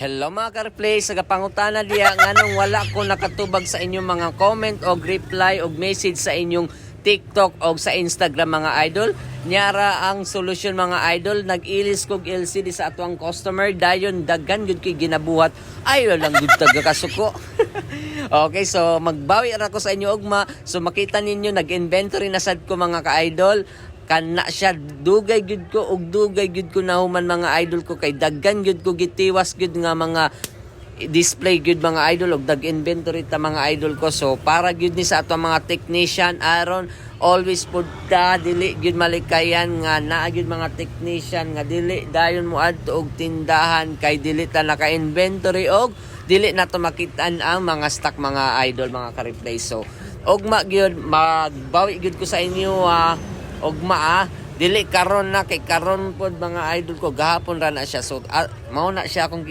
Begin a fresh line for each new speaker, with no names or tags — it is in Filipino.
Hello mga ka-replay, sa kapangutana diya nganong wala ko nakatubag sa inyong mga comment o reply o message sa inyong TikTok o sa Instagram mga idol. Nyara ang solusyon mga idol, nag-ilis kog LCD sa atong customer dayon daghan gud kay ginabuhat. Ay lang gud taga kasuko. okay, so magbawi ra ko sa inyo ugma. So makita ninyo nag-inventory na sad ko mga ka-idol kana siya. Dugay gud ko ug dugay gud ko nahuman mga idol ko. Kay daggan gud ko gitiwas gud nga mga display gud mga idol og dag inventory ta mga idol ko. So para gud ni sa ato mga technician aron always pud ta dili gud malikayan nga naa gud mga technician nga dili dayon mo adto og tindahan kay dili ta naka inventory og dili na to makitaan ang mga stock mga idol mga ka-replay so ugma gyud magbawi gyud ko sa inyo ah, ugma ah dili karon na kay karon pod mga idol ko gahapon ra na siya. So ah, mao na siya akong